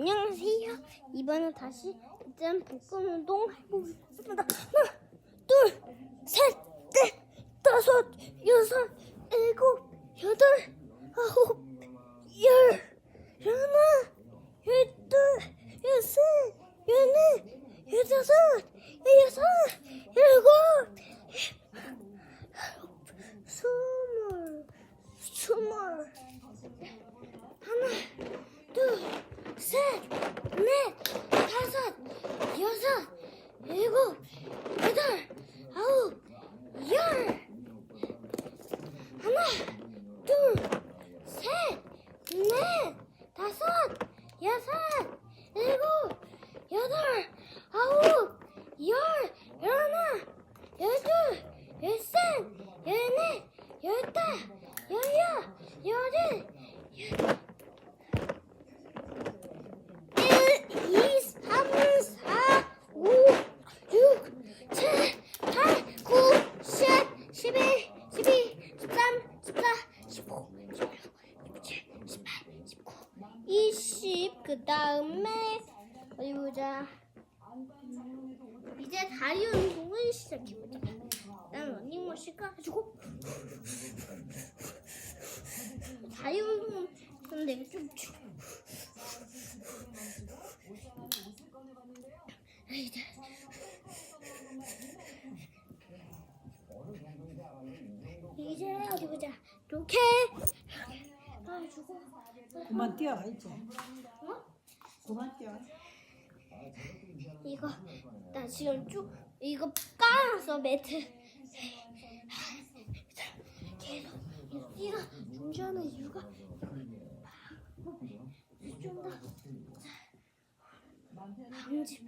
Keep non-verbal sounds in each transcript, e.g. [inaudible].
안녕하세요. 이번엔 다시 일단 복근 운동 해보겠습니다. 하나, 둘, 셋, 넷, 다섯, 여섯, 일곱, 여덟, 아홉, 열, 열하나, 열둘, 열셋, 열넷, 열다섯, 열여섯, 열일곱, 스물, 스물. 하나, 둘, 셋, 넷, 다섯, 여섯, 일곱, 여덟, 아홉, 열. 하나, 둘, 셋, 넷, 다섯, 여섯, 일곱, 여덟, 아홉, 열, 열하나, 열둘, 열셋, 열넷, 열다, 열여, 열일, 1, 2, 3, 4, 5, 6, 7, 8, 9, 10, 11, 12, 13, 14, 15, 16, 17, 18, 19, 20. 그 다음에 어디 보자. 이제 다리 운동을 시작해보자. 일단 러닝머신 가지고 다리 운동은 근데 좀 추. 이제 이제 어디 보자. 이렇게 가지고 그만 뛰어 이제 어? 그만 뛰어 이거 나 지금 쭉 이거 깔아서 매트. 계속 뛰가 중지하는 이유가 좀더 방지.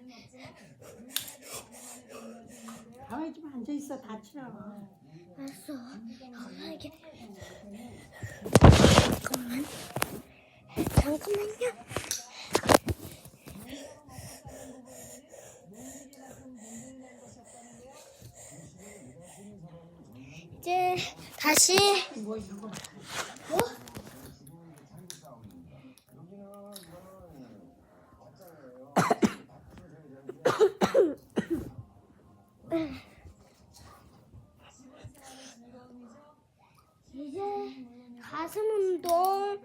가만히 좀 앉아 있어 다치라. 알았어. 이렇게 잠깐만 잠깐만요 이제 다시 뭐 어? [coughs] 이제 가슴 운동